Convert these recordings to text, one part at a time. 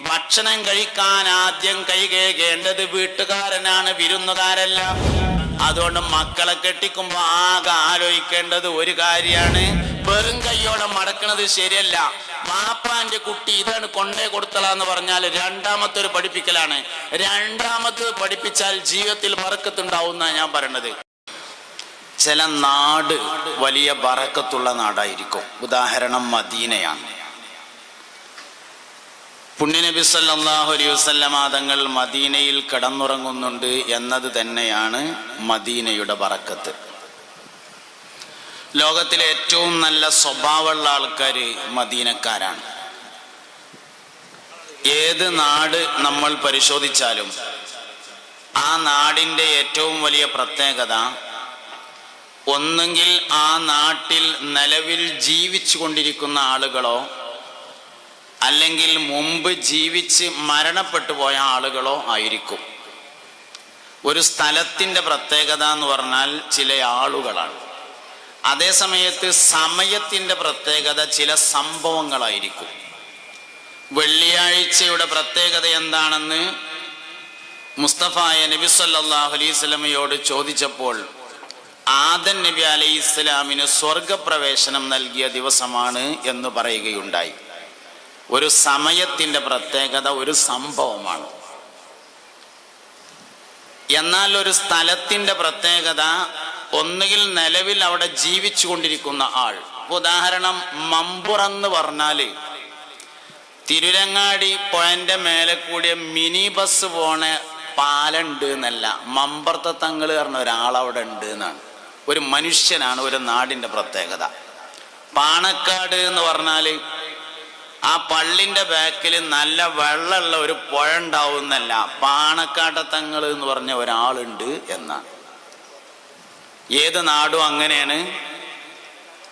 ഭക്ഷണം കഴിക്കാൻ ആദ്യം കൈകേകേണ്ടത് വീട്ടുകാരനാണ് വിരുന്നുകാരല്ല. അതുകൊണ്ട് മക്കളെ കെട്ടിക്കുമ്പോ ആകെ ആലോചിക്കേണ്ടത് ഒരു കാര്യമാണ്. വെറും കൈയോടെ മടക്കണത് ശരിയല്ല. മാപ്പാന്റെ കുട്ടി ഇതാണ് കൊണ്ടേ കൊടുത്തലാന്ന് പറഞ്ഞാൽ രണ്ടാമത്തെ ഒരു പഠിപ്പിക്കലാണ്. രണ്ടാമത് പഠിപ്പിച്ചാൽ ജീവിതത്തിൽ വറക്കത്തുണ്ടാവുന്ന ഞാൻ പറയണത്. ചില നാട് വലിയ വറക്കത്തുള്ള നാടായിരിക്കും. ഉദാഹരണം മദീനയാണ്. പുണ്യനബി സല്ലല്ലാഹു അലൈഹി വസല്ലമ തങ്ങൾ മദീനയിൽ കിടന്നുറങ്ങുന്നുണ്ട് എന്നത് തന്നെയാണ് മദീനയുടെ പറക്കത്ത് ലോകത്തിലെ ഏറ്റവും നല്ല സ്വഭാവമുള്ള ആൾക്കാർ മദീനക്കാരാണ്. ഏത് നാട് നമ്മൾ പരിശോധിച്ചാലും ആ നാടിന്റെ ഏറ്റവും വലിയ പ്രത്യേകത ഒന്നെങ്കിൽ ആ നാട്ടിൽ നിലവിൽ ജീവിച്ചു കൊണ്ടിരിക്കുന്ന ആളുകളോ അല്ലെങ്കിൽ മുമ്പ് ജീവിച്ച് മരണപ്പെട്ടു പോയ ആളുകളോ ആയിരിക്കും. ഒരു സ്ഥലത്തിന്റെ പ്രത്യേകത എന്ന് പറഞ്ഞാൽ ചില ആളുകളാണ്. അതേ സമയത്ത് സമയത്തിന്റെ പ്രത്യേകത ചില സംഭവങ്ങളായിരിക്കും. വെള്ളിയാഴ്ചയുടെ പ്രത്യേകത എന്താണെന്ന് മുസ്തഫായ നബി സല്ലാഹു അലൈഹി സ്വലമയോട് ചോദിച്ചപ്പോൾ ആദൻ നബി അലൈഹി ഇസ്ലാമിന് സ്വർഗപ്രവേശനം നൽകിയ ദിവസമാണ് എന്ന് പറയുകയുണ്ടായി. ഒരു സമയത്തിന്റെ പ്രത്യേകത ഒരു സംഭവമാണ്. എന്നാൽ ഒരു സ്ഥലത്തിന്റെ പ്രത്യേകത ഒന്നുകിൽ നിലവിൽ അവിടെ ജീവിച്ചു കൊണ്ടിരിക്കുന്ന ആൾ. ഉദാഹരണം ഉദാഹരണം മമ്പുറന്ന് പറഞ്ഞാൽ തിരുരങ്ങാടി പോയിന്റ് മേലെ കൂടിയ മിനി ബസ് പോണ പാലുണ്ട് എന്നല്ല. മമ്പർത്ത തങ്ങൾ പറഞ്ഞ ഒരാളവിടെ ഉണ്ട് എന്നാണ്. ഒരു മനുഷ്യനാണ് ഒരു നാടിന്റെ പ്രത്യേകത. പാണക്കാട് എന്ന് പറഞ്ഞാൽ ആ പള്ളിന്റെ ബാക്കിൽ നല്ല വെള്ളമുള്ള ഒരു പുഴ ഉണ്ടാവുന്നല്ല. പാണക്കാട്ടത്തങ്ങൾ എന്ന് പറഞ്ഞ ഒരാളുണ്ട് എന്നാണ്. ഏത് നാടും അങ്ങനെയാണ്.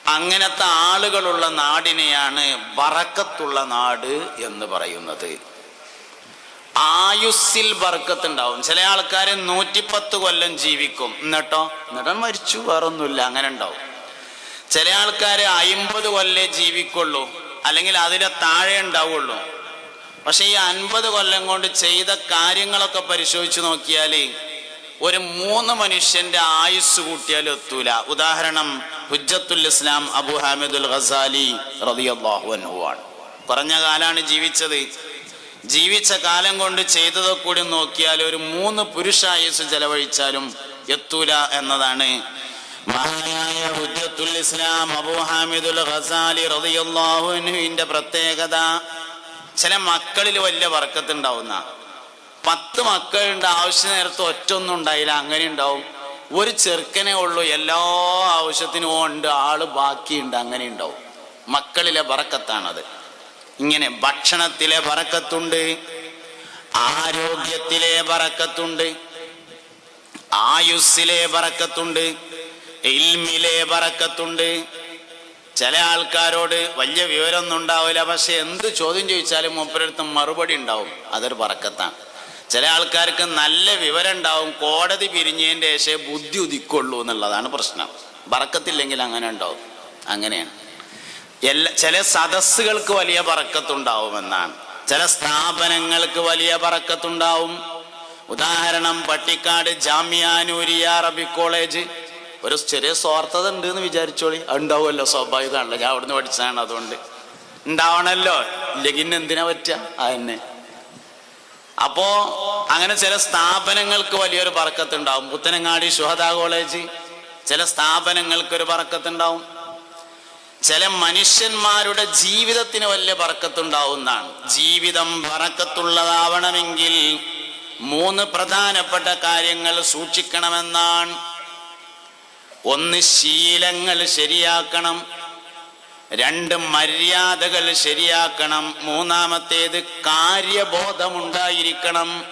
അങ്ങനത്തെ ആളുകളുള്ള നാടിനെയാണ് ബറക്കത്തുള്ള നാട് എന്ന് പറയുന്നത്. ആയുസ്സിൽ ബർക്കത്ത് ഉണ്ടാവും ചില ആൾക്കാർ നൂറ്റിപ്പത്ത് കൊല്ലം ജീവിക്കും. എന്നിട്ടോ? എന്നിട്ടോ മരിച്ചു. വേറൊന്നുമില്ല. അങ്ങനെ ഉണ്ടാവും. ചില ആൾക്കാർ അയിമ്പത് കൊല്ലേ ജീവിക്കുള്ളൂ. അല്ലെങ്കിൽ അതിലെ താഴെ ഉണ്ടാവുള്ളൂ. പക്ഷെ ഈ അൻപത് കൊല്ലം കൊണ്ട് ചെയ്ത കാര്യങ്ങളൊക്കെ പരിശോധിച്ച് നോക്കിയാൽ ഒരു മൂന്ന് മനുഷ്യന്റെ ആയുസ് കൂട്ടിയാൽ എത്തൂല. ഉദാഹരണം ഹുജ്ജത്തുൽ ഇസ്ലാം അബു ഹാമിദുൽ അൻഹു ആണ്. കുറഞ്ഞ കാലാണ് ജീവിച്ചത്. ജീവിച്ച കാലം കൊണ്ട് ചെയ്തതൊക്കെ കൂടി നോക്കിയാൽ ഒരു മൂന്ന് പുരുഷായുസ് ചെലവഴിച്ചാലും എത്തൂല എന്നതാണ് മഹാനായ ഹുജ്ജത്തുൽ ഇസ്ലാം അബു ഹാമിദുൽ ഖസാലി റളിയല്ലാഹു അൻഹുവിന്റെ പ്രത്യേകത ചില മക്കളിൽ വലിയ വർക്കത്തുണ്ടാവുന്ന. പത്ത് മക്കളുണ്ട് ആവശ്യ നേരത്ത് ഒറ്റ ഒന്നും ഉണ്ടായില്ല അങ്ങനെ ഉണ്ടാവും. ഒരു ചെറുക്കനെ ഉള്ളൂ എല്ലാ ആവശ്യത്തിനും ഉണ്ട് ആൾ ബാക്കിയുണ്ട് അങ്ങനെ ഉണ്ടാവും. മക്കളിലെ ബറക്കത്താണത്. ഇങ്ങനെ ഭക്ഷണത്തിലെ ബറക്കത്തുണ്ട് ആരോഗ്യത്തിലെ ബറക്കത്തുണ്ട് ആയുസ്സിലെ ബറക്കത്തുണ്ട് ഇൽമിലെ പറക്കത്തുണ്ട് ചില ആൾക്കാരോട് വലിയ വിവരമൊന്നും ഉണ്ടാവില്ല. പക്ഷെ എന്ത് ചോദ്യം ചോദിച്ചാലും മൂപ്പരടുത്ത് മറുപടി ഉണ്ടാവും. അതൊരു പറക്കത്താണ് ചില ആൾക്കാർക്ക് നല്ല വിവരം ഉണ്ടാവും കോടതി പിരിഞ്ഞതിന്റെ ശേഷം ബുദ്ധി ഉദിക്കുള്ളൂ എന്നുള്ളതാണ് പ്രശ്നം. പറക്കത്തില്ലെങ്കിൽ അങ്ങനെ ഉണ്ടാവും. അങ്ങനെയാണ്. എല്ലാ ചില സദസ്സുകൾക്ക് വലിയ പറക്കത്തുണ്ടാവുമെന്നാണ് ചില സ്ഥാപനങ്ങൾക്ക് വലിയ പറക്കത്തുണ്ടാവും ഉദാഹരണം പട്ടിക്കാട് ജാമ്യാനൂരിയ അറബി കോളേജ്. ഒരു ചെറിയ സ്വാർത്ഥത ഉണ്ട് എന്ന് വിചാരിച്ചോളി. ഉണ്ടാവുമല്ലോ സ്വാഭാവികമാണല്ലോ. ഞാൻ അവിടുന്ന് പഠിച്ചതാണ് അതുകൊണ്ട്. ഉണ്ടാവണല്ലോ. ഇല്ലെങ്കിൽ എന്തിനാ പറ്റുക? അതന്നെ. അപ്പോ അങ്ങനെ ചില സ്ഥാപനങ്ങൾക്ക് വലിയൊരു പറക്കത്തുണ്ടാവും. പുത്തനങ്ങാടി ശുഹദ കോളേജ് ചില സ്ഥാപനങ്ങൾക്ക് ഒരു പറക്കത്തുണ്ടാവും. ചില മനുഷ്യന്മാരുടെ ജീവിതത്തിന് വലിയ പറക്കത്തുണ്ടാവുന്നതാണ് ജീവിതം പറക്കത്തുള്ളതാവണമെങ്കിൽ മൂന്ന് പ്രധാനപ്പെട്ട കാര്യങ്ങൾ സൂക്ഷിക്കണമെന്നാണ് ഒന്ന് ശീലങ്ങൾ ശരിയാക്കണം രണ്ട് മര്യാദകൾ ശരിയാക്കണം മൂന്നാമത്തേത് കാര്യബോധമുണ്ടായിരിക്കണം.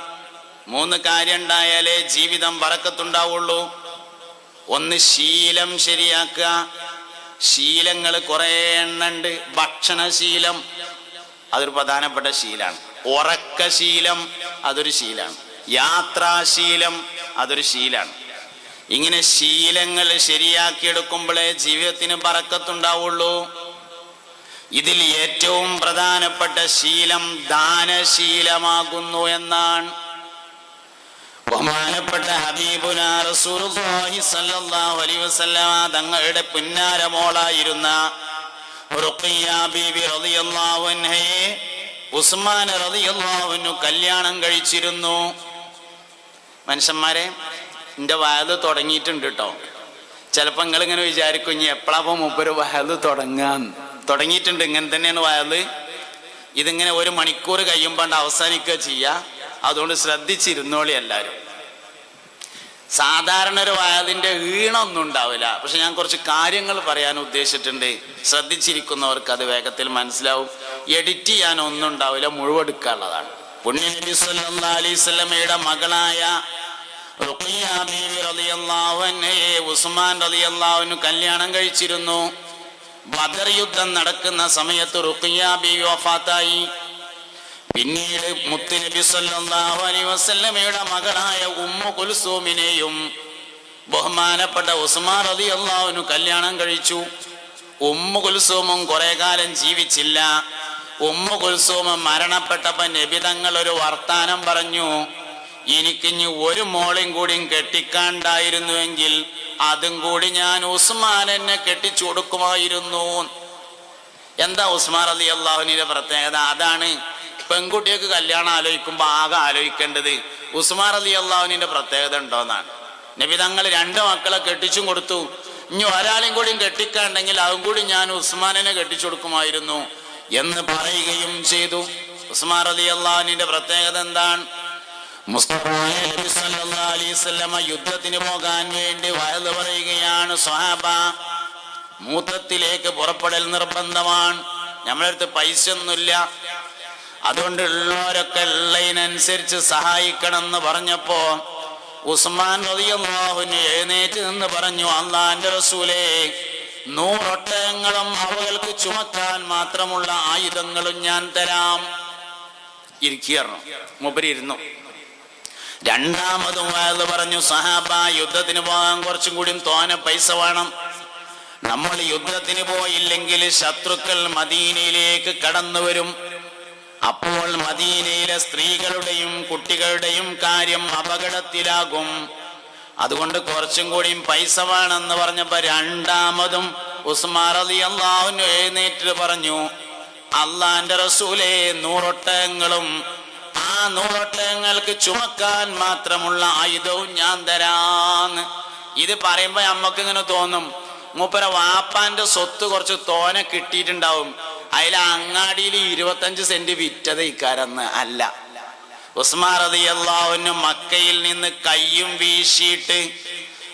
മൂന്ന് കാര്യം ഉണ്ടായാലേ ജീവിതം വറക്കത്തുണ്ടാവുള്ളൂ. ഒന്ന് ശീലം ശരിയാക്കുക. ശീലങ്ങൾ കുറേ എണ്ണുണ്ട്. ഭക്ഷണശീലം അതൊരു പ്രധാനപ്പെട്ട ശീലാണ്. ഉറക്കശീലം അതൊരു ശീലമാണ് യാത്രാശീലം അതൊരു ശീലാണ്. ഇങ്ങനെ ശീലങ്ങൾ ശരിയാക്കിയെടുക്കുമ്പോഴേ ജീവിതത്തിന് പറക്കത്തുണ്ടാവുള്ളൂ. ഇതിൽ ഏറ്റവും പ്രധാനപ്പെട്ട ശീലം ദാനശീലമാകുന്നു എന്നാണ്. ബഹുമാനപ്പെട്ട ഹബീബുന റസൂലുള്ളാഹി അലൈഹി തങ്ങളുടെ പുന്നാരമോളായിരുന്ന ബീബി റളിയല്ലാഹു ഉസ്മാൻ റളിയല്ലാഹു അൻഹു കല്യാണം കഴിച്ചിരുന്നു. മനുഷ്യന്മാരെ എന്റെ വയത് തുടങ്ങിയിട്ടുണ്ട് കേട്ടോ ചിലപ്പോൾ നിങ്ങളിങ്ങനെ വിചാരിക്കും ഇനി എപ്പോഴാപ്പോൾ മുപ്പൊരു വയത് തുടങ്ങാൻ? തുടങ്ങിയിട്ടുണ്ട്. ഇങ്ങനെ തന്നെയാണ് വയത് ഇതിങ്ങനെ ഒരു മണിക്കൂർ കഴിയുമ്പോൾ അവസാനിക്കുക ചെയ്യുക അതുകൊണ്ട് ശ്രദ്ധിച്ചിരുന്നോളി എല്ലാവരും സാധാരണ ഒരു വയതിന്റെ ഈണമൊന്നും ഉണ്ടാവില്ല. പക്ഷെ ഞാൻ കുറച്ച് കാര്യങ്ങൾ പറയാൻ ഉദ്ദേശിച്ചിട്ടുണ്ട്. ശ്രദ്ധിച്ചിരിക്കുന്നവർക്ക് അത് വേഗത്തിൽ മനസ്സിലാവും. എഡിറ്റ് ചെയ്യാൻ ഒന്നും ഉണ്ടാവില്ല. മുഴുവെടുക്കാനുള്ളതാണ്. പുണ്യ നബി സല്ലാ അലൈഹി വസല്ലമയുടെ മകളായ ഉസ്മാൻ റളിയല്ലാഹു കല്യാണം കഴിച്ചിരുന്നു. ബദർ യുദ്ധം നടക്കുന്ന സമയത്ത് റുഖിയ ബീവി വഫാത്തായി. പിന്നീട് മുത്തുനബി സല്ലല്ലാഹു അലൈഹി വസല്ലമയുടെ മകളായ ഉമ്മു കുൽസൂമിനെയും ബഹുമാനപ്പെട്ട ഉസ്മാൻ റളിയല്ലാഹു അൻഹു കല്യാണം കഴിച്ചു. ഉമ്മു കുൽസൂമും കുറെ കാലം ജീവിച്ചില്ല. ഉമ്മു കുൽസൂമും മരണപ്പെട്ടപ്പോ നബി തങ്ങൾ ഒരു വർത്താനം പറഞ്ഞു. എനിക്കിഞ്ഞ് ഒരു മോളെയും കൂടിയും കെട്ടിക്കാണ്ടായിരുന്നുവെങ്കിൽ അതും കൂടി ഞാൻ ഉസ്മാൻ എന്നെ കെട്ടിച്ചു കൊടുക്കുമായിരുന്നു. എന്താ ഉസ്മാൻ അലി അള്ളാഹുവിന്റെ പ്രത്യേകത? അതാണ് പെൺകുട്ടിയൊക്കെ കല്യാണം ആലോചിക്കുമ്പോൾ ആകെ ആലോചിക്കേണ്ടത് ഉസ്മാൻ അലി അള്ളാഹുവിന്റെ പ്രത്യേകത ഉണ്ടോന്നാണ്. നബി തങ്ങൾ രണ്ട് മക്കളെ കെട്ടിച്ചും കൊടുത്തു. ഇനി ഒരാളെയും കൂടിയും കെട്ടിക്കാണ്ടെങ്കിൽ അതും കൂടി ഞാൻ ഉസ്മാനെ കെട്ടിച്ചു കൊടുക്കുമായിരുന്നു എന്ന് പറയുകയും ചെയ്തു. ഉസ്മാൻ അലി അള്ളാഹുവിന്റെ പ്രത്യേകത എന്താണ്? സല്ലല്ലാഹു അലൈഹി വസല്ലമ യുദ്ധത്തിന് പോകാൻ വേണ്ടി വയത് പറയുകയാണ് സ്വഹാബ മൂത്രത്തിലേക്ക് പുറപ്പെടൽ നിർബന്ധമാണ്. നമ്മളടുത്ത് പൈസ ഒന്നുമില്ല അതുകൊണ്ട് ഉള്ളവരൊക്കെ ഉള്ളതിനനുസരിച്ച് സഹായിക്കണം എന്ന് പറഞ്ഞപ്പോ ഉസ്മാൻ റളിയല്ലാഹുവിന് എഴുന്നേറ്റ് നിന്ന് പറഞ്ഞു അള്ളാന്റെ റസൂലേ നൂറൊട്ടയങ്ങളും അവകൾക്ക് ചുമക്കാൻ മാത്രമുള്ള ആയുധങ്ങളും ഞാൻ തരാം. ഇരിക്കുകയായിരുന്നു. മുബരി ഇരുന്നു. രണ്ടാമതും വയത് പറഞ്ഞു സഹാബ യുദ്ധത്തിന് പോകാൻ കുറച്ചും കൂടി തോനെ പൈസ വേണം. നമ്മൾ യുദ്ധത്തിന് പോയില്ലെങ്കിൽ ശത്രുക്കൾ മദീനയിലേക്ക് കടന്നു വരും. അപ്പോൾ മദീനയിലെ സ്ത്രീകളുടെയും കുട്ടികളുടെയും കാര്യം അപകടത്തിലാകും. അതുകൊണ്ട് കുറച്ചും കൂടിയും പൈസ വേണമെന്ന് പറഞ്ഞപ്പോ രണ്ടാമതും ഉസ്മാർ അലി അള്ളാഹുന് എഴുന്നേറ്റ് പറഞ്ഞു അള്ളാന്റെ റസൂലെ നൂറൊട്ടകങ്ങളും ആ നൂറൊട്ടകങ്ങൾക്ക് ചുമക്കാൻ മാത്രമുള്ള ആയുധവും ഞാൻ തരാന്ന്. ഇത് പറയുമ്പോ നമ്മക്ക് ഇങ്ങനെ തോന്നും. മൂപ്പര വാപ്പാന്റെ സ്വത്ത് കുറച്ച് തോനെ കിട്ടിയിട്ടുണ്ടാവും. അതിൽ അങ്ങാടിയിൽ ഇരുപത്തഞ്ച് സെന്റ് വിറ്റത് ഇക്കാരെന്ന് അല്ല. ഉസ്മാൻ റതിയല്ലാവിന് മക്കയിൽ നിന്ന് കയ്യും വീശിയിട്ട്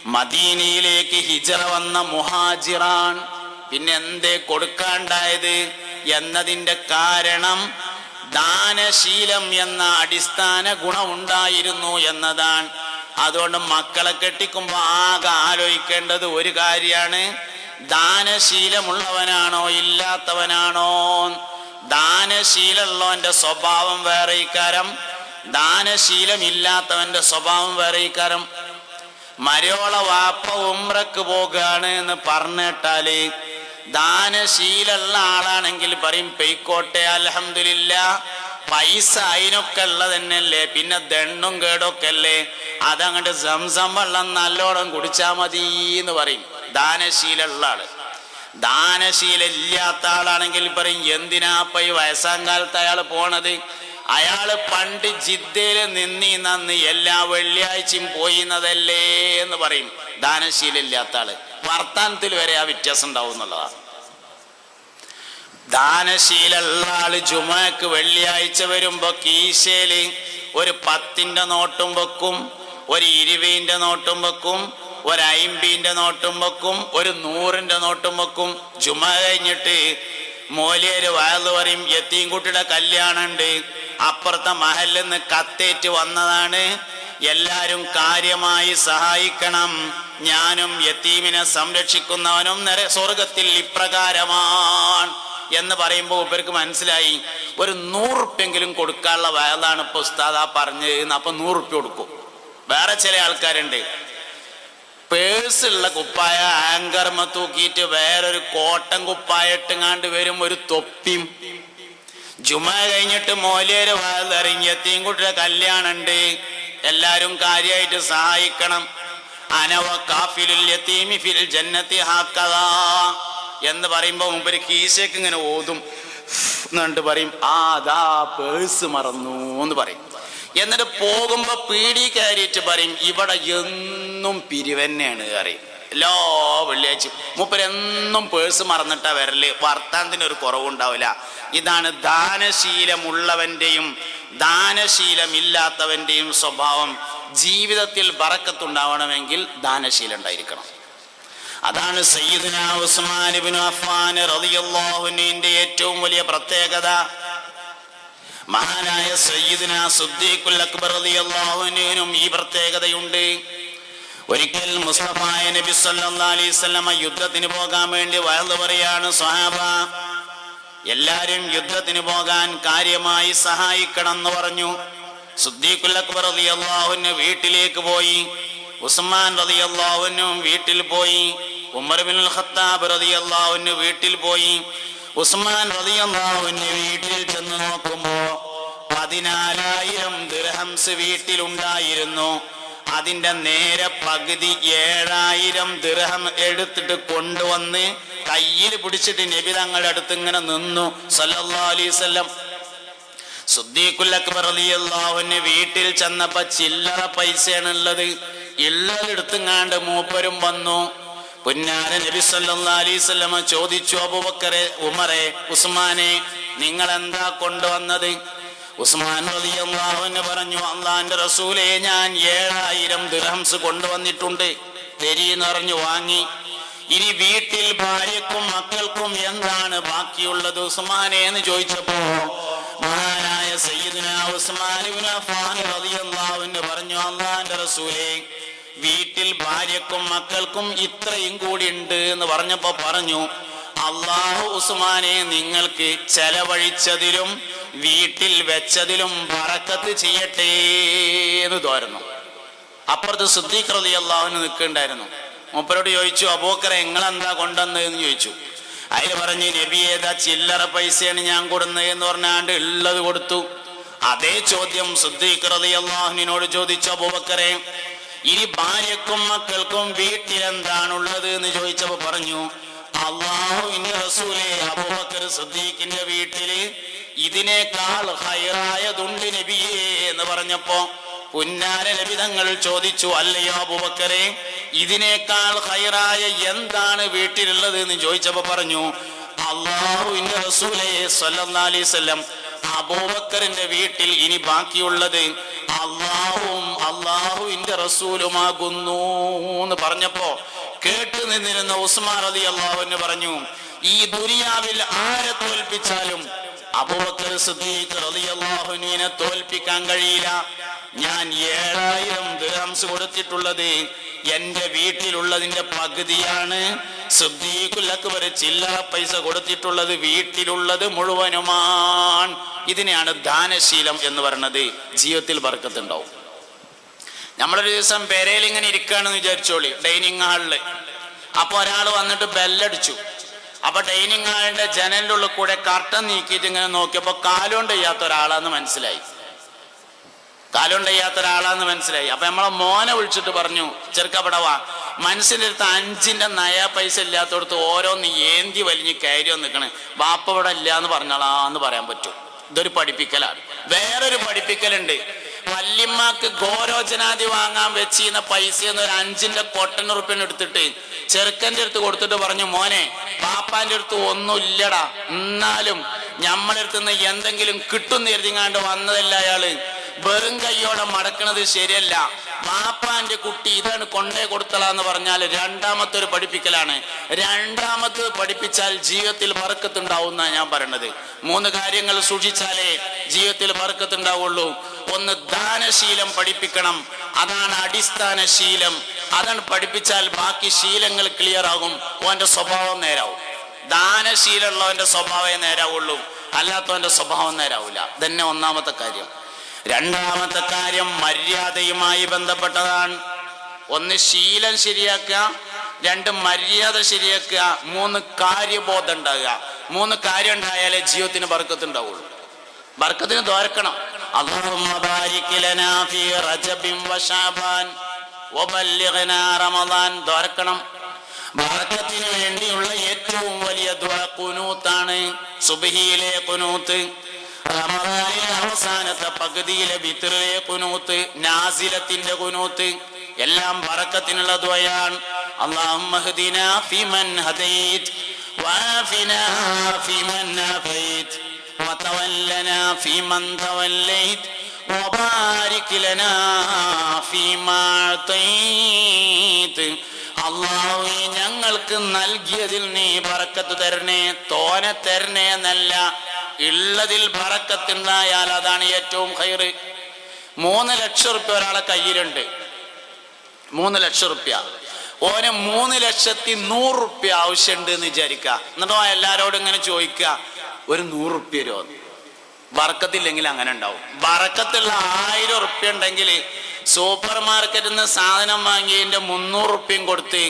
മദീനയിലേക്ക് ഹിജറ വന്ന മുഹാജിറാൻ പിന്നെ എന്തേ കൊടുക്കാണ്ടായത് എന്നതിന്റെ കാരണം ദാനശീലം എന്ന അടിസ്ഥാന ഗുണമുണ്ടായിരുന്നു എന്നതാണ്. അതുകൊണ്ട് മക്കളെ കെട്ടിക്കുമ്പോൾ ആകെ ആലോചിക്കേണ്ടത് ഒരു കാര്യമാണ്. ദാനശീലമുള്ളവനാണോ ഇല്ലാത്തവനാണോ ദാനശീലമുള്ളവന്റെ സ്വഭാവം വേറെ ഇക്കാരം ദാനശീലമില്ലാത്തവന്റെ സ്വഭാവം വേറെ ഇക്കാരം മരോള വാപ്പ ഉമ്രക്ക് പോകുകയാണ് എന്ന് പറഞ്ഞിട്ടാൽ ദാനശീലുള്ള ആളാണെങ്കിൽ പറയും പെയ്ക്കോട്ടെ അലഹമില്ല പൈസ അതിനൊക്കെ ഉള്ളത് തന്നെയല്ലേ പിന്നെ ദണ്ണും കേടൊക്കെ അല്ലേ അതങ്ങോട്ട് സംസം വെള്ളം നല്ലോണം കുടിച്ചാ മതി എന്ന് പറയും ദാനശീലുള്ള ആൾ. ദാനശീലില്ലാത്ത ആളാണെങ്കിൽ പറയും എന്തിനാ ഇപ്പൊ ഈ വയസ്സാം കാലത്ത് അയാൾ പോണത്? അയാൾ പണ്ട് ജിദ്ദയിൽ നിന്നീ നന്ന് എല്ലാ വെള്ളിയാഴ്ചയും പോയിന്നതല്ലേ? എന്ന് പറയും ദാനശീലില്ലാത്ത ആൾ. വർത്താനത്തിൽ വരെ ആ വ്യത്യാസം ഉണ്ടാവും എന്നുള്ളതാണ്. ദാനശീലുള്ള ആൾ ജുമക്ക് വെള്ളിയാഴ്ച വരുമ്പോ കീശയിൽ ഒരു പത്തിന്റെ നോട്ടും വെക്കും ഒരു ഇരുവീന്റെ നോട്ടും വെക്കും ഒരു അയിമ്പീന്റെ നോട്ടും വെക്കും ഒരു നൂറിന്റെ നോട്ടും വെക്കും. ജുമ കഴിഞ്ഞിട്ട് മോലിയര് വയൽ പറയും യത്തീൻകുട്ടിയുടെ കല്യാണുണ്ട് അപ്പുറത്തെ മഹലിൽ നിന്ന് കത്തേറ്റ് വന്നതാണ്. എല്ലാരും കാര്യമായി സഹായിക്കണം. ഞാനും യത്തീമിനെ സംരക്ഷിക്കുന്നവനും നിര സ്വർഗത്തിൽ ഇപ്രകാരമാണ് എന്ന് പറയുമ്പോൾ ഇവർക്ക് മനസ്സിലായി. ഒരു നൂറുപ്യെങ്കിലും കൊടുക്കാനുള്ള വയലാണ് ഇപ്പൊ ഉസ്താദ പറഞ്ഞത്? അപ്പൊ നൂറുപ്യ കൊടുക്കും. വേറെ ചില ആൾക്കാരുണ്ട്. പേഴ്സുള്ള കുപ്പായ ആങ്കർമ തൂക്കിയിട്ട് വേറൊരു കോട്ടൻ കുപ്പായ ഇട്ടുങ്ങാണ്ട് വരും ഒരു തൊപ്പിയും. ജുമ കഴിഞ്ഞിട്ട് മോലേര് വാതിറങ്ങിയത്തെയും തീൻകുട്ടിയുടെ കല്യാണുണ്ട് എല്ലാരും കാര്യമായിട്ട് സഹായിക്കണം. അനവ കാഫിലുൽ യതീമി ഫിൽ ജന്നത്തി ഹാക്കദാ എന്ന് പറയുമ്പോ മുമ്പ് കീശയ്ക്ക് ഇങ്ങനെ ഓതും. എന്നിട്ട് പറയും ആ അതാ പേഴ്സ് മറന്നു എന്ന് പറയും. എന്നിട്ട് പോകുമ്പോൾ പീടി കയറിയിട്ട് പറയും ഇവിടെ എന്നും പിരിവന്നെയാണ് പറയും. എല്ലാ വെള്ളിയാഴ്ച മൂപ്പരെന്നും പേഴ്സ് മറന്നിട്ടാ വരൽ. വർത്താനത്തിന് ഒരു കുറവുണ്ടാവില്ല. ഇതാണ് ദാനശീലമുള്ളവന്റെയും ദാനശീലമില്ലാത്തവന്റെയും സ്വഭാവം. ജീവിതത്തിൽ ബറക്കത്തുണ്ടാവണമെങ്കിൽ ദാനശീലം ഉണ്ടായിരിക്കണം. അതാണ് സയ്യിദ്ന ഉസ്മാൻ അഫ്ഫാൻ ഏറ്റവും വലിയ പ്രത്യേകത. മഹാനായ സയ്യിദ്ന സുദ്ദീഖുൽ അക്ബർ റളിയല്ലാഹുവിനും ഈ പ്രത്യേകതയുണ്ട്. ഒരിക്കൽ മുസ്തഫായ നബി സല്ലല്ലാഹു അലൈഹി വസല്ലമ യുദ്ധത്തിന് പോകാൻ വേണ്ടി വയറു പറയാണ് സ്വഹാബ. എല്ലാരും യുദ്ധത്തിന് പോകാൻ കാര്യമായി സഹായിക്കണം എന്ന് പറഞ്ഞു. സുദ്ദീഖുൽ അക്ബർ റളിയല്ലാഹുവിന് വീട്ടിലേക്ക് പോയി. ഉസ്മാൻ റളിയല്ലാഹുവിനും വീട്ടിൽ പോയി. ഉമർ ബിൻ ഖത്താബ് റളിയല്ലാഹുവിന് വീട്ടിൽ പോയി. ഉസ്മാൻ റളിയല്ലാഹുവിന് വീട്ടിൽ ചെന്ന് നോക്കുമ്പോ പതിനാലായിരം ദിർഹംസ് വീട്ടിലുണ്ടായിരുന്നു. അതിന്റെ നേരെ പകുതി ഏഴായിരം ദിർഹം എടുത്തിട്ട് കൊണ്ടുവന്ന് കയ്യിൽ പിടിച്ചിട്ട് നബി തങ്ങളുടെ അടുത്ത് ഇങ്ങനെ നിന്നു. സല്ലാസ്വല്ലം സുദ്ദീഖുൽ അക്ബർ വീട്ടിൽ ചെന്നപ്പോ ചില്ലറ പൈസയാണ് ഉള്ളത്. എടുത്തുങ്ങാണ്ട് മൂപ്പരും വന്നു. പുന്നാര നബി സല്ലാ അലൈഹി വസല്ലമ ചോദിച്ചു അബുബക്കറെ ഉമറെ ഉസ്മാനെ നിങ്ങൾ എന്താ കൊണ്ടുവന്നത്? ഉസ്മാൻ റളിയല്ലാഹുവിന് പറഞ്ഞു അള്ളാന്റെ റസൂലെ ഞാൻ ഏഴായിരം ദിർഹംസ് കൊണ്ടുവന്നിട്ടുണ്ട്. പറഞ്ഞു വാങ്ങി. ഇനി വീട്ടിൽ ഭാര്യക്കും മക്കൾക്കും എന്താണ് ബാക്കിയുള്ളത്? ഉസ്മാനെ എന്ന് ചോദിച്ചപ്പോ മഹാനായ സയ്യിദിന അൻഹു പറഞ്ഞു അള്ളാന്റെ റസൂലെ വീട്ടിൽ ഭാര്യക്കും മക്കൾക്കും ഇത്രയും കൂടി ഉണ്ട് എന്ന് പറഞ്ഞപ്പോ പറഞ്ഞു അള്ളാഹു ഉസ്മാനെ നിങ്ങൾക്ക് ചെലവഴിച്ചതിലും വീട്ടിൽ വെച്ചതിലും പറക്കത്ത് ചെയ്യട്ടെ എന്ന് തോരുന്നു അപ്പുറത്ത് റളി അള്ളാഹുവിന് നിൽക്കുന്നുണ്ടായിരുന്നു. മൂപ്പരോട് ചോദിച്ചു അബൂക്കറ നിങ്ങളെന്താ കൊണ്ടുവന്നതെന്ന് ചോദിച്ചു. അതിൽ പറഞ്ഞു നബി ഏതാ ചില്ലറ പൈസയാണ് ഞാൻ കൊടുന്നത്? എന്ന് പറഞ്ഞാണ്ട് ഉള്ളത് കൊടുത്തു. അതേ ചോദ്യം സുദ്ധീകൃതി അള്ളാഹുനോട് ചോദിച്ചു അബൂബക്കറെ ഇനി ഭാര്യക്കും മക്കൾക്കും വീട്ടിൽ എന്താണുള്ളത് എന്ന് ചോദിച്ചപ്പോ പറഞ്ഞു അള്ളാഹുവിന്റെ റസൂലെ അബൂബക്കർ സിദ്ദീഖിന്റെ വീട്ടിൽ ഇതിനേക്കാൾ ഹൈറായതുണ്ട് നബിയേ എന്ന് പറഞ്ഞപ്പോ പുന്നാര ലഭിതങ്ങൾ ചോദിച്ചു അല്ലയോ അബൂബക്കറെ ഇതിനേക്കാൾ ഹൈറായ എന്താണ് വീട്ടിലുള്ളത്? എന്ന് ചോദിച്ചപ്പോ പറഞ്ഞു അള്ളാഹുവിന്റെ റസൂലെ സല്ലല്ലാഹു അലൈഹി വസല്ലം അബൂബക്കറിന്റെ വീട്ടിൽ ഇനി ബാക്കിയുള്ളത് അള്ളാഹും അള്ളാഹുവിന്റെ റസൂലുമാകുന്നു എന്ന് പറഞ്ഞപ്പോ കേട്ടു നിന്നിരുന്ന ഉസ്മാൻ അലി അള്ളാഹുവിന് പറഞ്ഞു ഈ ദുനിയാവിൽ ആരെ തോൽപ്പിച്ചാലും അബൂബക്കർ സിദ്ദീഖ് തോൽപ്പിക്കാൻ കഴിയില്ല. ഞാൻ ഏഴായിരം ദിർഹംസ് കൊടുത്തിട്ടുള്ളത് എന്റെ വീട്ടിലുള്ളതിന്റെ പകുതിയാണ് സിദ്ദീഖുൽ അക്ബർ ചില്ലറ പൈസ കൊടുത്തിട്ടുള്ളത് വീട്ടിലുള്ളത് മുഴുവനുമാണ്. ഇതിനെയാണ് ദാനശീലം എന്ന് പറയുന്നത്. ജീവിതത്തിൽ വർക്കത്തുണ്ടാവും നമ്മളൊരു ദിവസം പെരയിൽ ഇങ്ങനെ ഇരിക്കുകയാണെന്ന് വിചാരിച്ചോളി. ഡൈനിങ് ഹാളിൽ. അപ്പൊ ഒരാൾ വന്നിട്ട് ബെല്ലടിച്ചു അപ്പൊ ഡൈനിങ് ഹാളിന്റെ ജനലിന്റെ ഉള്ളിൽ കൂടെ കർട്ടൻ നീക്കിയിട്ട് ഇങ്ങനെ നോക്കിയപ്പോ കാലുകൊണ്ട് ചെയ്യാത്ത ഒരാളാന്ന് മനസ്സിലായി. കാലുകൊണ്ട് ചെയ്യാത്ത ഒരാളാന്ന് മനസ്സിലായി. അപ്പൊ നമ്മളെ മോനെ വിളിച്ചിട്ട് പറഞ്ഞു ചെറുക്കപ്പടവാ മനസ്സിന്റെ അടുത്ത് അഞ്ചിന്റെ നയ പൈസ ഇല്ലാത്തടത്ത് ഓരോന്ന് ഏന്തി വലിഞ്ഞ് കയറി നിൽക്കണേ ബാപ്പ ഇവിടെ ഇല്ല എന്ന് പറഞ്ഞാളാന്ന് പറയാൻ പറ്റും. ഇതൊരു പഠിപ്പിക്കലാണ്. വേറൊരു പഠിപ്പിക്കലുണ്ട്. വല്യമ്മക്ക് ഗോരോചനാദി വാങ്ങാൻ വെച്ചിരുന്ന പൈസ ഒരു അഞ്ചിന്റെ കൊട്ടൻ ഉറുപ്പ്യൻ എടുത്തിട്ട് ചെറുക്കന്റെ അടുത്ത് കൊടുത്തിട്ട് പറഞ്ഞു മോനെ പാപ്പാന്റെ അടുത്ത് ഒന്നുമില്ലടാ. എന്നാലും നമ്മളെ അടുത്ത് നിന്ന് എന്തെങ്കിലും കിട്ടും എഴുതിങ്ങാണ്ട് വന്നതല്ല അയാൾ. വെറും കയ്യോടെ മടക്കണത് ശരിയല്ല. പാപ്പാന്റെ കുട്ടി ഇതാണ് കൊണ്ടേ കൊടുത്തലാന്ന് പറഞ്ഞാൽ രണ്ടാമത്തെ ഒരു പഠിപ്പിക്കലാണ്. രണ്ടാമത് പഠിപ്പിച്ചാൽ ജീവിതത്തിൽ വറക്കത്തുണ്ടാവും എന്നാണ് ഞാൻ പറയണത്. മൂന്ന് കാര്യങ്ങൾ സൂക്ഷിച്ചാലേ ജീവിതത്തിൽ ബർക്കത്തുണ്ടാവുള്ളൂ ഒന്ന് ദാനശീലം പഠിപ്പിക്കണം. അതാണ് അടിസ്ഥാന ശീലം അതാണ് പഠിപ്പിച്ചാൽ ബാക്കി ശീലങ്ങൾ ക്ലിയർ ആകും. ഓന്റെ സ്വഭാവം നേരാവും. ദാനശീലമുള്ളവന്റെ സ്വഭാവമേ നേരാവുള്ളൂ. അല്ലാത്തവന്റെ സ്വഭാവം നേരാവില്ല. തന്നെ ഒന്നാമത്തെ കാര്യം. രണ്ടാമത്തെ കാര്യം മര്യാദയുമായി ബന്ധപ്പെട്ടതാണ്. ഒന്ന് ശീലം ശരിയാക്കുക രണ്ട് മര്യാദ ശരിയാക്കുക മൂന്ന് കാര്യബോധം ഉണ്ടാകുക. മൂന്ന് കാര്യം ഉണ്ടായാലേ ജീവിതത്തിന് ബർക്കത്തുണ്ടാവുള്ളൂ ബർക്കത്തിന് തോരക്കണം اللهم بارك لنا في رجب وشعبان وبلغنا رمضان ദോരക്കണം ബർക്കത്തിന് വേണ്ടിയുള്ള ഏറ്റവും വലിയ ദുആ കുനൂത്താണ് സുബ്ഹിയിലെ കുനൂത്ത് റമദാനിലെ അവസാനത്തെ പകുതിയിലെ വിത്റിലെ കുനൂത്ത് നാസിലത്തിന്റെ കുനൂത്ത് എല്ലാം ബറക്കത്തിനുള്ള ദ്വയാണ് اللهم اهدنا فيمن هديت وعافنا فيمن عافيت وتولنا فيمن توليت وبارك لنا فيما أعطيت അള്ളാഹുവേ ഞങ്ങൾക്ക് നൽകിയതിൽ നീ ബറക്കത്ത് തരണേ തോന തരണേ എന്നല്ല ഉള്ളതിൽ ബറക്കത്തുണ്ടായാൽ അതാണ് ഏറ്റവും ഹൈറ് മൂന്ന് ലക്ഷം റുപ്യ ഒരാളെ കയ്യിലുണ്ട് മൂന്ന് ലക്ഷം റുപ്യ ഓന് മൂന്ന് ലക്ഷത്തി നൂറ് റുപ്യ ആവശ്യമുണ്ട് എന്ന് വിചാരിക്കുക എന്നിട്ടോ എല്ലാരോടും ഇങ്ങനെ ചോദിക്കുക ഒരു നൂറ് റുപ്യ തരുമോ ബറക്കത്തില്ലെങ്കിൽ അങ്ങനെ ഉണ്ടാവും. ബറക്കത്തുള്ള ആയിരം റുപ്യ ഉണ്ടെങ്കിൽ സൂപ്പർ മാർക്കറ്റിൽ നിന്ന് സാധനം വാങ്ങിയതിന്റെ മുന്നൂറ് റുപ്യയും കൊടുത്ത്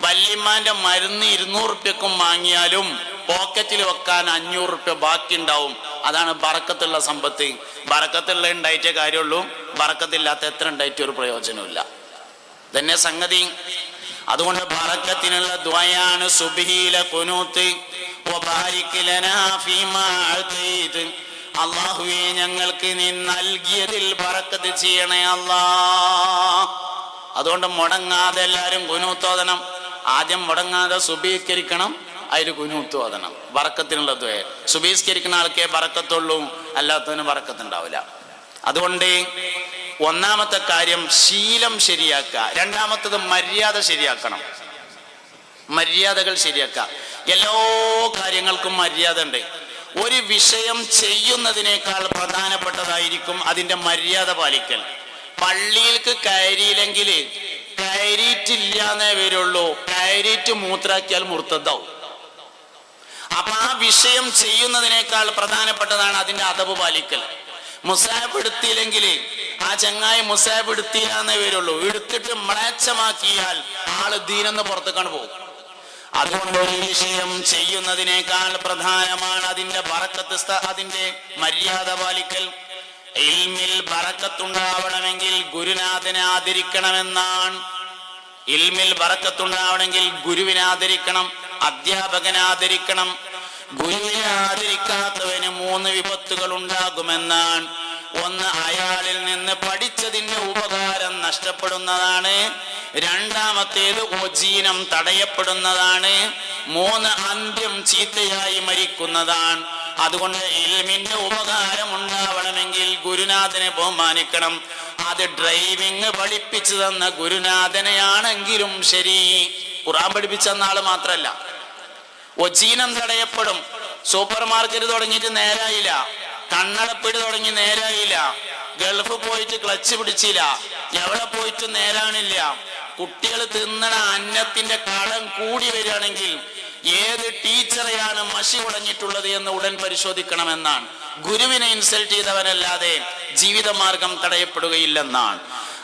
വല്യമ്മാന്റെ മരുന്ന് ഇരുന്നൂറ് റുപ്യക്കും വാങ്ങിയാലും പോക്കറ്റിൽ വെക്കാൻ അഞ്ഞൂറ് റുപ്യ ബാക്കി ഉണ്ടാവും അതാണ് ബറക്കത്തുള്ള സമ്പത്ത്. ബറക്കത്തുള്ള ഉണ്ടായിട്ടേ കാര്യമുള്ളൂ. ബറക്കത്തില്ലാത്ത എത്ര ഉണ്ടായിട്ട് ഒരു പ്രയോജനമില്ല തന്നെ സംഗതി. അതുകൊണ്ട് ബറക്കത്തിനുള്ള ദ്വയാണ് സുബിഹിയിലെ കുനൂത്ത്. അള്ളാഹുവെ ഞങ്ങൾക്ക് നീ നൽകിയതിൽ പറക്കത്ത് ചെയ്യണേ അല്ലാ അതുകൊണ്ട് മുടങ്ങാതെ എല്ലാരും കുനൂത്തോതനം ആദ്യം മുടങ്ങാതെ സുബീകരിക്കണം അതിൽ കുനൂത്തോതണം വറക്കത്തിനുള്ള ദ്വേ. സുബീസ്കരിക്കുന്ന ആൾക്കേ പറക്കത്തുള്ളൂ അല്ലാത്തവന് വറക്കത്തുണ്ടാവില്ല അതുകൊണ്ട് ഒന്നാമത്തെ കാര്യം ശീലം ശരിയാക്കുക. രണ്ടാമത്തത് മര്യാദ ശരിയാക്കണം. മര്യാദകൾ ശരിയാക്കുക. എല്ലാ കാര്യങ്ങൾക്കും മര്യാദ ഉണ്ട് ഒരു വിഷയം ചെയ്യുന്നതിനേക്കാൾ പ്രധാനപ്പെട്ടതായിരിക്കും അതിന്റെ മര്യാദ പാലിക്കൽ. പള്ളിയിലേക്ക് കയറിയില്ലെങ്കിൽ കയറിയിട്ടില്ലാന്നേ വരുള്ളൂ. കയറിയിട്ട് മൂത്രാക്കിയാൽ മുർത്തതാവും. അപ്പൊ ആ വിഷയം ചെയ്യുന്നതിനേക്കാൾ പ്രധാനപ്പെട്ടതാണ് അതിന്റെ അതവ് പാലിക്കൽ. മുസാബ് എടുത്തില്ലെങ്കിൽ ആ ചങ്ങായി മുസാബ് എടുത്തില്ല എന്നേ വരുള്ളൂ. എടുത്തിട്ട് മ്ലേച്ഛമാക്കിയാൽ ആൾ ദീനെന്ന് പുറത്തേക്കാണ് പോകും. അതുകൊണ്ട് ഒരു വിഷയം ചെയ്യുന്നതിനേക്കാൾ പ്രധാനമാണ് അതിന്റെ ബറക്കത്ത് അതിന്റെ മര്യാദ പാലിക്കൽ. ഇൽമിൽ ബറക്കത്തുണ്ടാവണമെങ്കിൽ ഗുരുനാഥനെ ആദരിക്കണമെന്നാണ്. ഇൽമിൽ ബറക്കത്തുണ്ടാവണമെങ്കിൽ ഗുരുവിനെ ആദരിക്കണം അധ്യാപകനെ ആദരിക്കണം. ഗുരുവിനെ ആദരിക്കാത്തവന് മൂന്ന് വിപത്തുകൾ ഉണ്ടാകുമെന്നാണ്. ഒന്ന് അയാളിൽ നിന്ന് പഠിച്ചതിന്റെ ഉപകാരം നഷ്ടപ്പെടുന്നതാണ്. രണ്ടാമത്തേത് ഓജീനം തടയപ്പെടുന്നതാണ്. മൂന്ന് അന്ത്യം ചീത്തയായി മരിക്കുന്നതാണ്. അതുകൊണ്ട് ഇൽമിന്റെ ഉപകാരം ഉണ്ടാവണമെങ്കിൽ ഗുരുനാഥനെ ബഹുമാനിക്കണം. അത് ഡ്രൈവിംഗ് പഠിപ്പിച്ചു തന്ന ഗുരുനാഥനെയാണെങ്കിലും ശരി. ഖുറാൻ പഠിപ്പിച്ച ആൾ മാത്രല്ല. ഒജീനം തടയപ്പെടും. സൂപ്പർ മാർക്കറ്റ് തുടങ്ങിയിട്ട് നേരായില്ല. കണ്ണടപ്പിടി തുടങ്ങി നേരായില്ല. ഗൾഫ് പോയിട്ട് ക്ലച്ച് പിടിച്ചില്ല. എവിടെ പോയിട്ട് നേരാണില്ല. കുട്ടികൾ തിന്നണ അന്നത്തിന്റെ കടം കൂടി വരികയാണെങ്കിൽ ഏത് ടീച്ചറെയാണ് മഷി ഉടഞ്ഞിട്ടുള്ളത് എന്ന് ഉടൻ പരിശോധിക്കണമെന്നാണ്. ഗുരുവിനെ ഇൻസൾട്ട് ചെയ്തവനല്ലാതെ ജീവിതമാർഗം തടയപ്പെടുകയില്ലെന്നാണ്.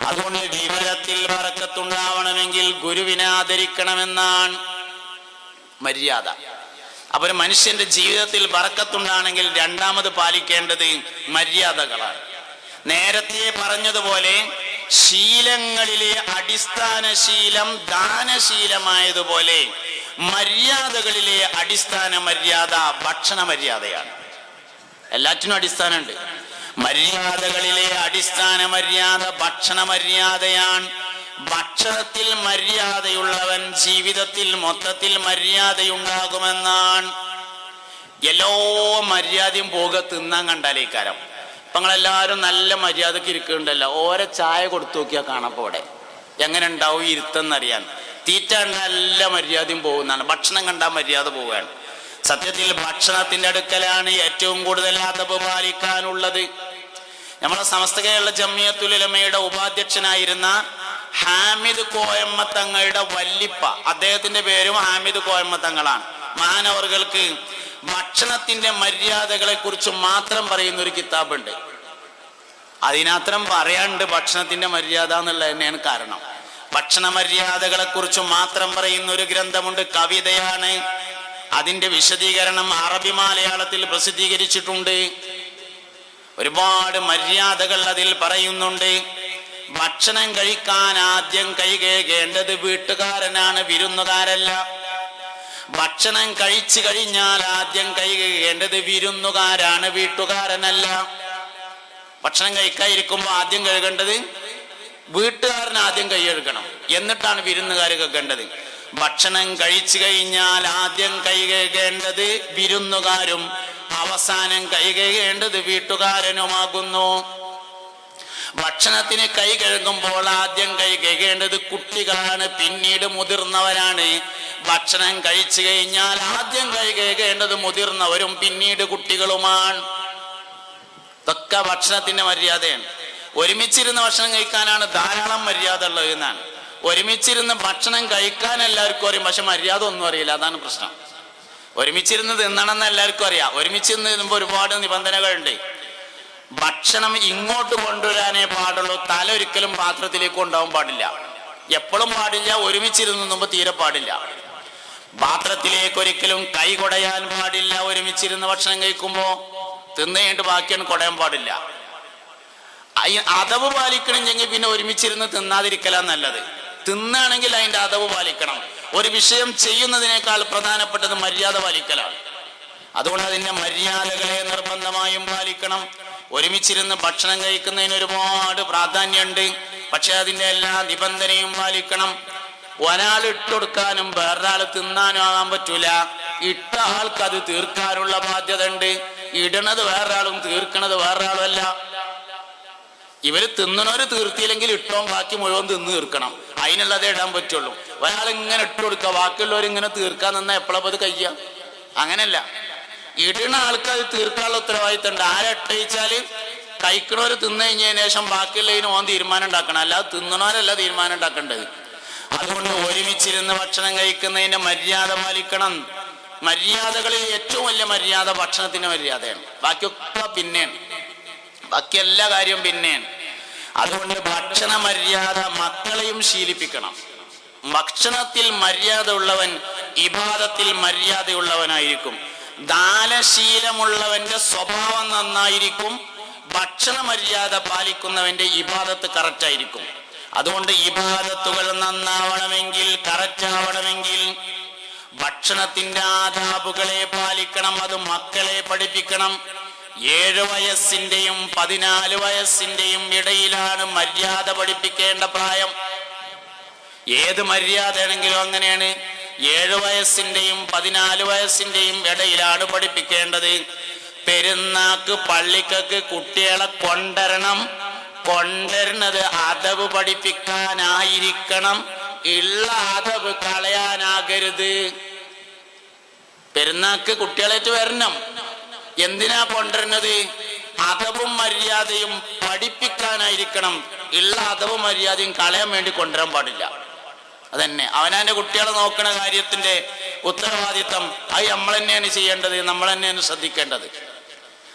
അതുകൊണ്ട് ജീവിതത്തിൽ വറക്കത്തുണ്ടാവണമെങ്കിൽ ഗുരുവിനെ ആദരിക്കണമെന്നാണ് മര്യാദ. അപ്പൊ ഒരു മനുഷ്യന്റെ ജീവിതത്തിൽ വറക്കത്തുണ്ടാണെങ്കിൽ രണ്ടാമത് പാലിക്കേണ്ടത് മര്യാദകളാണ്. നേരത്തെ പറഞ്ഞതുപോലെ ശീലങ്ങളിലെ അടിസ്ഥാന ശീലം ദാനശീലമായതുപോലെ മര്യാദകളിലെ അടിസ്ഥാന മര്യാദ ഭക്ഷണ മര്യാദയാണ് എല്ലാറ്റിനും അടിസ്ഥാനമുണ്ട്. മര്യാദകളിലെ അടിസ്ഥാന മര്യാദ ഭക്ഷണ മര്യാദയാണ് ഭക്ഷണത്തിൽ മര്യാദയുള്ളവൻ ജീവിതത്തിൽ മൊത്തത്തിൽ മര്യാദയുണ്ടാകുമെന്നാണ്. എല്ലോ മര്യാദയും പോക തിന്നാൻ കണ്ടാലേക്കാരം. ഇപ്പൊ നിങ്ങളെല്ലാവരും നല്ല മര്യാദയ്ക്ക് ഇരിക്കുന്നുണ്ടല്ലോ. ഓരോ ചായ കൊടുത്തു നോക്കിയാൽ കാണപ്പോ ഇവിടെ. എങ്ങനെ ഉണ്ടാവും ഇരുത്തെന്നറിയാൻ. തീറ്റ നല്ല മര്യാദയും പോകുന്നതാണ്. ഭക്ഷണം കണ്ടാൽ മര്യാദ പോവുകയാണ്. സത്യത്തിൽ ഭക്ഷണത്തിന്റെ അടുക്കലാണ് ഏറ്റവും കൂടുതൽ അതപ് പാലിക്കാനുള്ളത്. നമ്മുടെ സമസ്ത കേരള ജമിയത്തുലമയുടെ ഉപാധ്യക്ഷനായിരുന്ന ഹാമിദ് കോയമ്മ തങ്ങളുടെ വല്ലിപ്പ. അദ്ദേഹത്തിന്റെ പേരും ഹാമിദ് കോയമ്മ തങ്ങളാണ്. മഹാനവറുകൾക്ക് ഭക്ഷണത്തിന്റെ മര്യാദകളെ കുറിച്ച് മാത്രം പറയുന്ന ഒരു കിതാബുണ്ട്. അതിനത്രം പറയാണ്ട് ഭക്ഷണത്തിന്റെ മര്യാദ എന്നുള്ളത് തന്നെയാണ് കാരണം. ഭക്ഷണ മര്യാദകളെ കുറിച്ച് മാത്രം പറയുന്ന ഒരു ഗ്രന്ഥമുണ്ട് കവിതയാണ്. അതിന്റെ വിശദീകരണം അറബി മലയാളത്തിൽ പ്രസിദ്ധീകരിച്ചിട്ടുണ്ട്. ഒരുപാട് മര്യാദകൾ അതിൽ പറയുന്നുണ്ട്. ഭക്ഷണം കഴിക്കാൻ ആദ്യം കൈകേകേണ്ടത് വീട്ടുകാരനാണ് വിരുന്നുകാരല്ല. ഭക്ഷണം കഴിച്ചു കഴിഞ്ഞാൽ ആദ്യം കൈകേകേണ്ടത് വിരുന്നുകാരാണ് വീട്ടുകാരനല്ല. ഭക്ഷണം കഴിക്കാതിരിക്കുമ്പോൾ ആദ്യം കഴുകേണ്ടത് വീട്ടുകാരൻ ആദ്യം കൈ എന്നിട്ടാണ് വിരുന്നുകാർ കേൾക്കേണ്ടത് ഭക്ഷണം കഴിച്ചു കഴിഞ്ഞാൽ ആദ്യം കൈ വിരുന്നുകാരും അവസാനം കൈ വീട്ടുകാരനുമാകുന്നു. ഭക്ഷണത്തിന് കൈ കഴുകുമ്പോൾ ആദ്യം കൈ കഴുകേണ്ടത് കുട്ടികളാണ്. പിന്നീട് മുതിർന്നവരാണ്. ഭക്ഷണം കഴിച്ചു കഴിഞ്ഞാൽ ആദ്യം കൈ കഴുകേണ്ടത് മുതിർന്നവരും പിന്നീട് കുട്ടികളുമാണ്. ഇതൊക്കെ ഭക്ഷണത്തിന്റെ മര്യാദയാണ്. ഒരുമിച്ചിരുന്ന് ഭക്ഷണം കഴിക്കാനാണ് ധാരാളം മര്യാദ ഉള്ളത് എന്നാണ്. ഒരുമിച്ചിരുന്ന് ഭക്ഷണം കഴിക്കാൻ എല്ലാവർക്കും അറിയും പക്ഷെ മര്യാദ ഒന്നും അറിയില്ല. അതാണ് പ്രശ്നം. ഒരുമിച്ചിരുന്ന് തിന്നണമെന്ന് എല്ലാവർക്കും അറിയാം. ഒരുമിച്ചിരുന്ന് തിന്നുമ്പോൾ ഒരുപാട് നിബന്ധനകളുണ്ട്. ഭക്ഷണം ഇങ്ങോട്ട് കൊണ്ടുവരാനേ പാടുള്ളൂ. തല ഒരിക്കലും പാത്രത്തിലേക്ക് കൊണ്ടുപോകാൻ പാടില്ല. എപ്പോഴും പാടില്ല ഒരുമിച്ചിരുന്ന് തിന്നുമ്പോൾ തീരെ പാടില്ല. പാത്രത്തിലേക്ക് ഒരിക്കലും കൈ കുടയാൻ പാടില്ല ഒരുമിച്ചിരുന്ന് ഭക്ഷണം കഴിക്കുമ്പോ തിന്നുകഴിഞ്ഞിട്ട് ബാക്കിയാണ് കുടയാൻ പാടില്ല. അതവ് പാലിക്കണമെങ്കിൽ പിന്നെ ഒരുമിച്ചിരുന്ന് തിന്നാതിരിക്കലാ നല്ലത്. തിന്നാണെങ്കിൽ അതിന്റെ അതവ് പാലിക്കണം. ഒരു വിഷയം ചെയ്യുന്നതിനേക്കാൾ പ്രധാനപ്പെട്ടത് മര്യാദ പാലിക്കലാണ്. അതുകൊണ്ട് അതിന്റെ മര്യാദകളെ നിർബന്ധമായും പാലിക്കണം. ഒരുമിച്ചിരുന്ന് ഭക്ഷണം കഴിക്കുന്നതിന് ഒരുപാട് പ്രാധാന്യമുണ്ട്. പക്ഷെ അതിന്റെ എല്ലാ നിബന്ധനയും പാലിക്കണം. ഒരാൾ ഇട്ടുകൊടുക്കാനും വേറൊരാൾ തിന്നാനും ആകാൻ പറ്റൂല. ഇട്ട ആൾക്ക് അത് തീർക്കാനുള്ള ബാധ്യത ഉണ്ട് ഇടണത് വേറൊരാളും തീർക്കണത് വേറൊരാളുമല്ല. ഇവർ തിന്നണവര് തീർത്തിയില്ലെങ്കിൽ ഇട്ടോ ബാക്കി മുഴുവൻ തിന്ന് തീർക്കണം. അതിനുള്ളതേ ഇടാൻ പറ്റുള്ളൂ. ഒരാൾ ഇങ്ങനെ ഇട്ടുകൊടുക്കുക ബാക്കിയുള്ളവർ ഇങ്ങനെ തീർക്കാൻ നിന്നാ എപ്പോഴാ അത് കയ്യ അങ്ങനല്ല ഇടണ ആൾക്ക് അത് തീർക്കാനുള്ള ഉത്തരവാദിത്തം ഉണ്ട് ആരെ ഇട്ടയിച്ചാൽ കഴിക്കണവര് തിന്നു കഴിഞ്ഞതിന് ശേഷം ബാക്കിയുള്ളതിന് ഓൻ തീരുമാനം ഉണ്ടാക്കണം. അല്ലാതെ തിന്നണവരല്ല തീരുമാനം ഉണ്ടാക്കേണ്ടത്. അതുകൊണ്ട് ഒരുമിച്ചിരുന്ന് ഭക്ഷണം കഴിക്കുന്നതിന്റെ മര്യാദ പാലിക്കണം. മര്യാദകളിൽ ഏറ്റവും വലിയ മര്യാദ ഭക്ഷണത്തിന്റെ മര്യാദയാണ്. ബാക്കിയൊക്കെ പിന്നെയാണ്. ബാക്കി എല്ലാ കാര്യവും പിന്നെയാണ്. അതുകൊണ്ട് ഭക്ഷണ മര്യാദ മക്കളെയും ശീലിപ്പിക്കണം. ഭക്ഷണത്തിൽ മര്യാദ ഉള്ളവൻ ഇബാദത്തിൽ മര്യാദയുള്ളവനായിരിക്കും. ദാനശീലമുള്ളവന്റെ സ്വഭാവം നന്നായിരിക്കും ഭക്ഷണ മര്യാദ പാലിക്കുന്നവന്റെ ഇബാദത്ത് കറക്റ്റ് ആയിരിക്കും. അതുകൊണ്ട് ഇബാദത്തുകൾ നന്നാവണമെങ്കിൽ കറക്റ്റ് ആവണമെങ്കിൽ ഭക്ഷണത്തിന്റെ ആദാബുകളെ പാലിക്കണം അത് മക്കളെ പഠിപ്പിക്കണം. ഏഴ് വയസ്സിന്റെയും പതിനാല് വയസ്സിന്റെയും ഇടയിലാണ് മര്യാദ പഠിപ്പിക്കേണ്ട പ്രായം. ഏത് മര്യാദയാണെങ്കിലും അങ്ങനെയാണ്. ഏഴ് വയസ്സിന്റെയും പതിനാല് വയസ്സിന്റെയും ഇടയിലാണ് പഠിപ്പിക്കേണ്ടത്. പെരുന്നാക്ക് പള്ളിക്കക്ക് കുട്ടികളെ കൊണ്ടരണം. കൊണ്ടരുന്നത് അതവ് പഠിപ്പിക്കാനായിരിക്കണം. ഉള്ള അതവ് കളയാനാകരുത്. പെരുന്നാക്ക് കുട്ടികളേറ്റ് വരണം. എന്തിനാ കൊണ്ടരുന്നത് അതവും മര്യാദയും പഠിപ്പിക്കാനായിരിക്കണം. ഉള്ള അതവും മര്യാദയും കളയാൻ വേണ്ടി കൊണ്ടുവരാൻ പാടില്ല. അതന്നെ. അവനവന്റെ കുട്ടികളെ നോക്കണ കാര്യത്തിന്റെ ഉത്തരവാദിത്തം അത് നമ്മൾ തന്നെയാണ് ചെയ്യേണ്ടത് നമ്മൾ തന്നെയാണ് ശ്രദ്ധിക്കേണ്ടത്.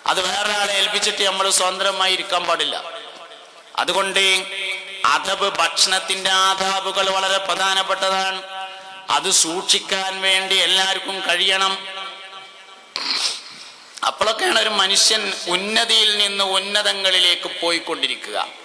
അത് വേറെ ആളെ ഏൽപ്പിച്ചിട്ട് നമ്മൾ സ്വതന്ത്രമായി ഇരിക്കാൻ പാടില്ല. അതുകൊണ്ട് അതബ് ഭക്ഷണത്തിന്റെ ആധാബുകൾ വളരെ പ്രധാനപ്പെട്ടതാണ്. അത് സൂക്ഷിക്കാൻ വേണ്ടി എല്ലാവർക്കും കഴിയണം. അപ്പോഴൊക്കെയാണ് ഒരു മനുഷ്യൻ ഉന്നതിയിൽ നിന്ന് ഉന്നതങ്ങളിലേക്ക് പോയിക്കൊണ്ടിരിക്കുക.